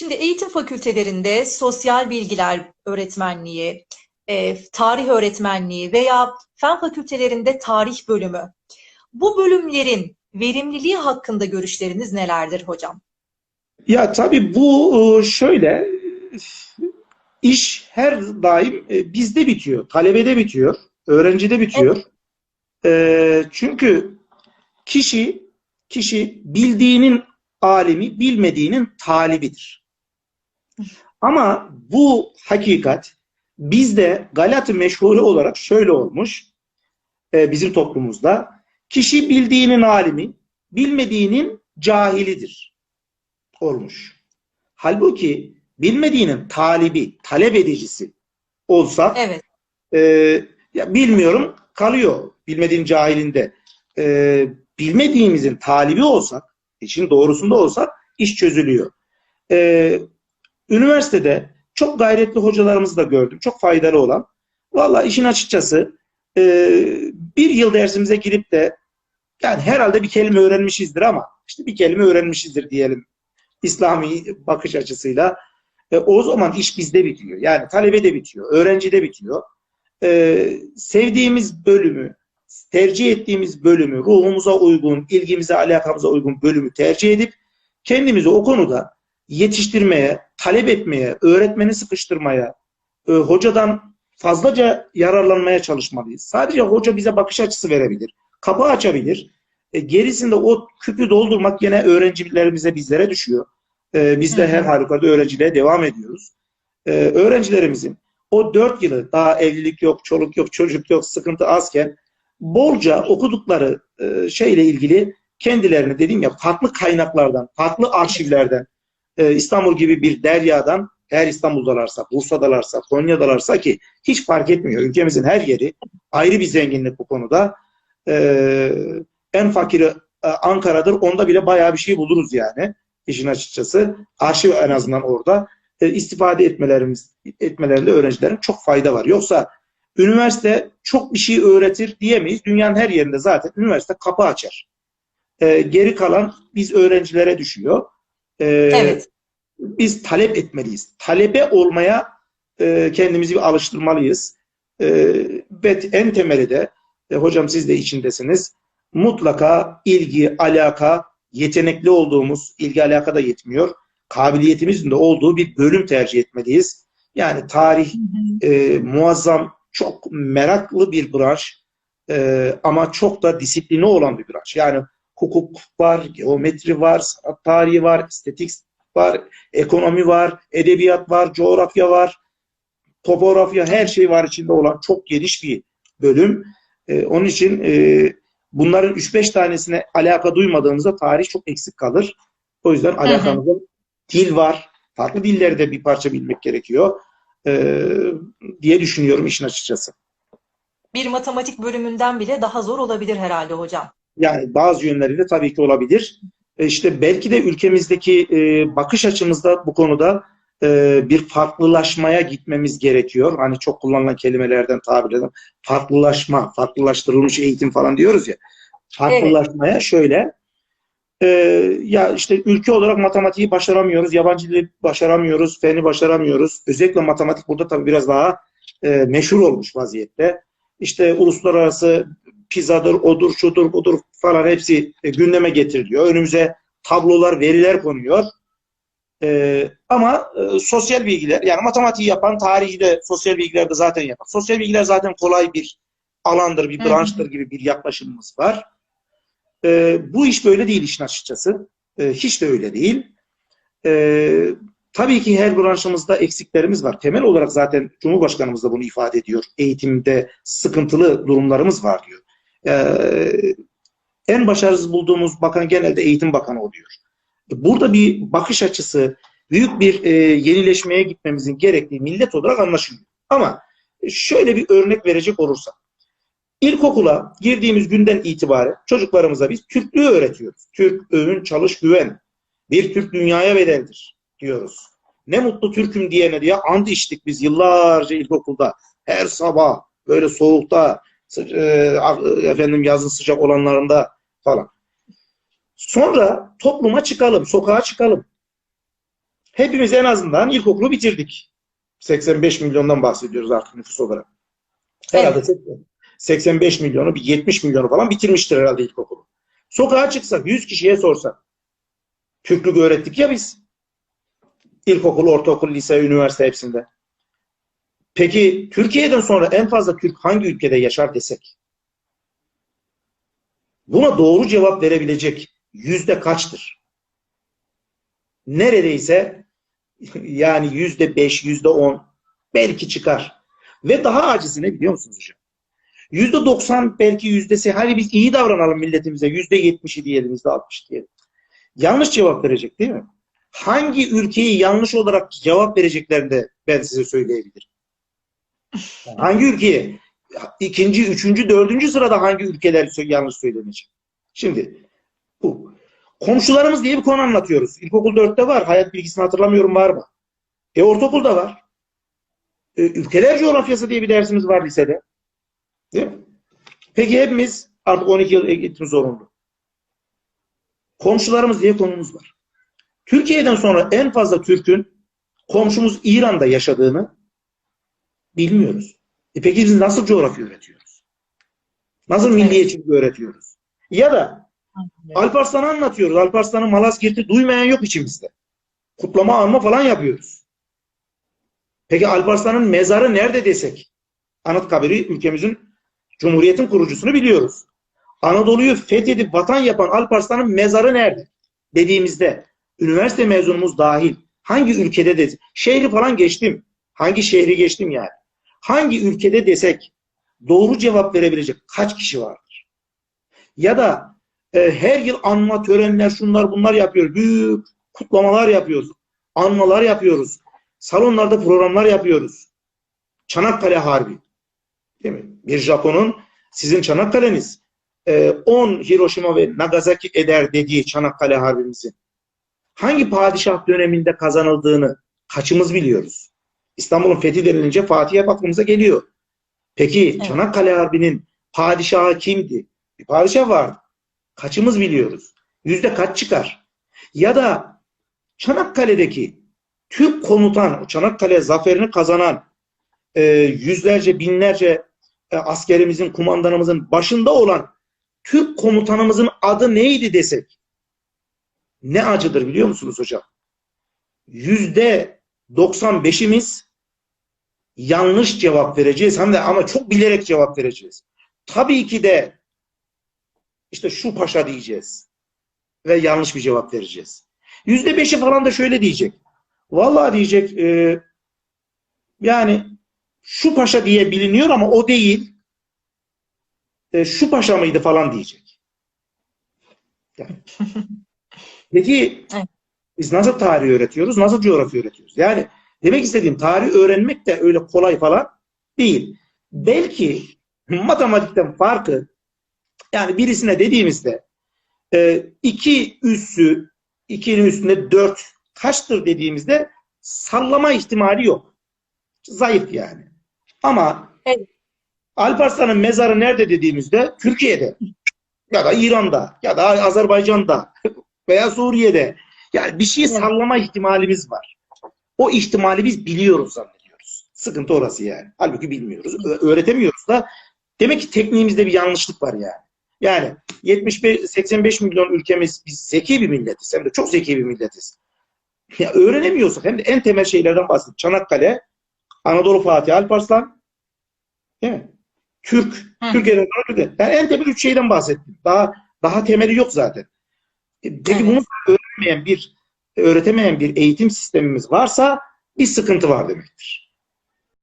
Şimdi eğitim fakültelerinde sosyal bilgiler öğretmenliği, e, tarih öğretmenliği veya fen fakültelerinde tarih bölümü. Bu bölümlerin verimliliği hakkında görüşleriniz nelerdir hocam? Ya tabii bu e, şöyle iş her daim e, bizde bitiyor, talebede bitiyor, öğrencide bitiyor. E, Çünkü kişi kişi bildiğinin alimi, bilmediğinin talibidir. Ama bu hakikat bizde Galat-ı meşhuri olarak şöyle olmuş e, bizim toplumumuzda. Kişi bildiğinin alimi, bilmediğinin cahilidir olmuş. Halbuki bilmediğinin talibi, talep edicisi olsak Evet. e, ya bilmiyorum kalıyor bilmediğin cahilinde. E, bilmediğimizin talibi olsak, işin doğrusunda olsak iş çözülüyor. E, üniversitede çok gayretli hocalarımızı da gördüm. Çok faydalı olan. Valla işin açıkçası e, bir yıl dersimize girip de yani herhalde bir kelime öğrenmişizdir ama işte bir kelime öğrenmişizdir diyelim İslami bakış açısıyla. E, o zaman iş bizde bitiyor. Yani talebede bitiyor, öğrencide bitiyor. E, sevdiğimiz bölümü, tercih ettiğimiz bölümü, ruhumuza uygun, ilgimize, alakamıza uygun bölümü tercih edip kendimizi o konuda yetiştirmeye, talep etmeye, öğretmeni sıkıştırmaya, e, hocadan fazlaca yararlanmaya çalışmalıyız. Sadece hoca bize bakış açısı verebilir, kapı açabilir. E, gerisinde o küpü doldurmak yine öğrencilerimize, bizlere düşüyor. E, biz de her halükarda öğrenciliğe devam ediyoruz. E, öğrencilerimizin o dört yılı daha evlilik yok, çoluk yok, çocuk yok, sıkıntı azken bolca okudukları e, şeyle ilgili kendilerini dediğim ya farklı kaynaklardan, farklı arşivlerden, e, İstanbul gibi bir deryadan eğer İstanbul'dalarsa, Bursa'dalarsa, Konya'dalarsa ki hiç fark etmiyor. Ülkemizin her yeri ayrı bir zenginlik bu konuda. E, en fakiri e, Ankara'dır. Onda bile bayağı bir şey buluruz yani. işin açıkçası. Arşiv en azından orada. İstifade etmelerimiz, etmelerinde öğrencilerin çok fayda var. Yoksa üniversite çok bir şey öğretir diyemeyiz. Dünyanın her yerinde zaten üniversite kapı açar. Geri kalan biz öğrencilere düşüyor. Evet. Biz talep etmeliyiz. Talebe olmaya e, kendimizi bir alıştırmalıyız. E, ve en temeli de e, hocam siz de içindesiniz. Mutlaka ilgi, alaka, yetenekli olduğumuz, ilgi alaka da yetmiyor. Kabiliyetimizin de olduğu bir bölüm tercih etmeliyiz. Yani tarih e, muazzam, çok meraklı bir branş e, ama çok da disiplini olan bir branş. Yani hukuk var, geometri var, sanat tarihi var, estetik var, ekonomi var, edebiyat var, coğrafya var, topografya her şey var içinde olan çok geniş bir bölüm. Ee, onun için e, bunların 3-5 tanesine alaka duymadığımızda tarih çok eksik kalır. O yüzden alakamızın dil var. Farklı dilleri de bir parça bilmek gerekiyor. Ee, diye düşünüyorum işin açıkçası. Bir matematik bölümünden bile daha zor olabilir herhalde hocam. Yani bazı yönleriyle tabii ki olabilir. E İşte belki de ülkemizdeki e, bakış açımızda bu konuda e, bir farklılaşmaya gitmemiz gerekiyor. Hani çok kullanılan kelimelerden tabir eden farklılaşma, farklılaştırılmış eğitim falan diyoruz ya. Farklılaşmaya şöyle e, ya işte ülke olarak matematiği başaramıyoruz, yabancı dili başaramıyoruz, feni başaramıyoruz. Özellikle matematik burada tabii biraz daha e, meşhur olmuş vaziyette. İşte uluslararası PISA'dır, odur, şudur, budur falan hepsi e, gündeme getiriliyor. Önümüze tablolar, veriler konuyor. E, ama e, sosyal bilgiler, yani matematiği yapan, tarihi de sosyal bilgiler de zaten yapan. Sosyal bilgiler zaten kolay bir alandır, bir Hı hı. branştır gibi bir yaklaşımımız var. E, bu iş böyle değil işin açıkçası. E, hiç de öyle değil. E, tabii ki her branşımızda eksiklerimiz var. Temel olarak zaten Cumhurbaşkanımız da bunu ifade ediyor. Eğitimde sıkıntılı durumlarımız var diyor. Ee, en başarısız bulduğumuz bakan genelde eğitim bakanı oluyor. Burada bir bakış açısı, büyük bir e, yenileşmeye gitmemizin gerektiği millet olarak anlaşılıyor. Ama şöyle bir örnek verecek olursak, ilkokula girdiğimiz günden itibaren çocuklarımıza biz Türklüğü öğretiyoruz. Türk, övün, çalış, güven. Bir Türk dünyaya bedeldir diyoruz. Ne mutlu Türk'üm diyene diye and içtik biz yıllarca ilkokulda. Her sabah böyle soğukta, sı- e, efendim yazın sıcak olanlarında falan. Sonra topluma çıkalım, sokağa çıkalım. hepimiz en azından ilkokulu bitirdik. 85 milyondan bahsediyoruz artık nüfus olarak. Herhalde 85 milyonu, bir 70 milyonu falan bitirmiştir herhalde ilkokulu. Sokağa çıksak, 100 kişiye sorsak. Türklük öğrettik ya biz. İlkokul, ortaokul, lise, üniversite hepsinde. Peki Türkiye'den sonra en fazla Türk hangi ülkede yaşar desek? Buna doğru cevap verebilecek yüzde kaçtır? Neredeyse yani yüzde beş, yüzde on belki çıkar. Ve daha acısı ne biliyor musunuz hocam? Yüzde doksan belki yüzdesi hadi biz iyi davranalım milletimize yüzde yetmişi diyelim yüzde altmış diyelim. Yanlış cevap verecek değil mi? Hangi ülkeyi yanlış olarak cevap vereceklerini de ben size söyleyebilirim. Hangi ülkeye? İkinci, üçüncü, dördüncü sırada hangi ülkeler yanlış söylenecek? Şimdi bu. Komşularımız diye bir konu anlatıyoruz. İlkokul 4'te var. Hayat bilgisini hatırlamıyorum var mı? E ortaokulda var. E, ülkeler coğrafyası diye bir dersimiz var lisede. Değil mi? Peki hepimiz artık 12 yıl eğitim zorunlu. Komşularımız diye konumuz var. Türkiye'den sonra en fazla Türk'ün komşumuz İran'da yaşadığını bilmiyoruz. E peki biz nasıl coğrafya öğretiyoruz? Nasıl milliyetçilik öğretiyoruz? Ya da Alparslan'ı anlatıyoruz. Alparslan'ın Malazgirt'i duymayan yok içimizde. Kutlama anma falan yapıyoruz. Peki Alparslan'ın mezarı nerede desek? Anıtkabir'i ülkemizin Cumhuriyet'in kurucusunu biliyoruz. Anadolu'yu fethedip vatan yapan Alparslan'ın mezarı nerede? Dediğimizde üniversite mezunumuz dahil hangi ülkede de şehri falan geçtim. Hangi şehri geçtim yani? Hangi ülkede desek doğru cevap verebilecek kaç kişi vardır? Ya da e, her yıl anma törenler şunlar bunlar yapıyoruz. Büyük kutlamalar yapıyoruz. Anmalar yapıyoruz. Salonlarda programlar yapıyoruz. Çanakkale Harbi. Değil mi? Bir Japon'un sizin Çanakkale'niz 10 Hiroşima ve Nagasaki eder dediği Çanakkale Harbimizin hangi padişah döneminde kazanıldığını kaçımız biliyoruz? İstanbul'un fethi denilince Fatih'e aklımıza geliyor. Peki Evet. Çanakkale Harbi'nin padişahı kimdi? Bir padişah vardı. Kaçımız biliyoruz? Yüzde kaç çıkar? Ya da Çanakkale'deki Türk komutan, Çanakkale zaferini kazanan e, yüzlerce, binlerce e, askerimizin, kumandanımızın başında olan Türk komutanımızın adı neydi desek? Ne acıdır biliyor musunuz hocam? Yüzde 95'imiz yanlış cevap vereceğiz. Hem de ama çok bilerek cevap vereceğiz. Tabii ki de işte şu paşa diyeceğiz. Ve yanlış bir cevap vereceğiz. Yüzde beşi falan da şöyle diyecek. Vallahi diyecek e, yani şu paşa diye biliniyor ama o değil. E, şu paşa mıydı falan diyecek. Yani. Peki. Biz nasıl tarih öğretiyoruz? Nasıl coğrafya öğretiyoruz? Yani demek istediğim tarih öğrenmek de öyle kolay falan değil. Belki matematikten farkı yani birisine dediğimizde e, iki üssü ikinin üstünde dört kaçtır dediğimizde sallama ihtimali yok. Zayıf yani. Ama Evet. Alparslan'ın mezarı nerede dediğimizde Türkiye'de ya da İran'da ya da Azerbaycan'da veya Suriye'de yani bir şeyi sallama ihtimalimiz var. O ihtimali biz biliyoruz zannediyoruz. Sıkıntı orası yani. Halbuki bilmiyoruz. Öğretemiyoruz da. Demek ki tekniğimizde bir yanlışlık var yani. Yani 75 85 milyon ülkemiz biz zeki bir milletiz. Hem de çok zeki bir milletiz. Ya öğrenemiyorsak hem de en temel şeylerden bahsedeyim. Çanakkale, Anadolu Fatih Alparslan, değil mi? Türk, Hı. Türkiye'den Türkiye. Yani en temel üç şeyden bahsettim. Daha daha temeli yok zaten. E, Peki Evet. bunu öğrenmeyen bir öğretemeyen bir eğitim sistemimiz varsa bir sıkıntı var demektir.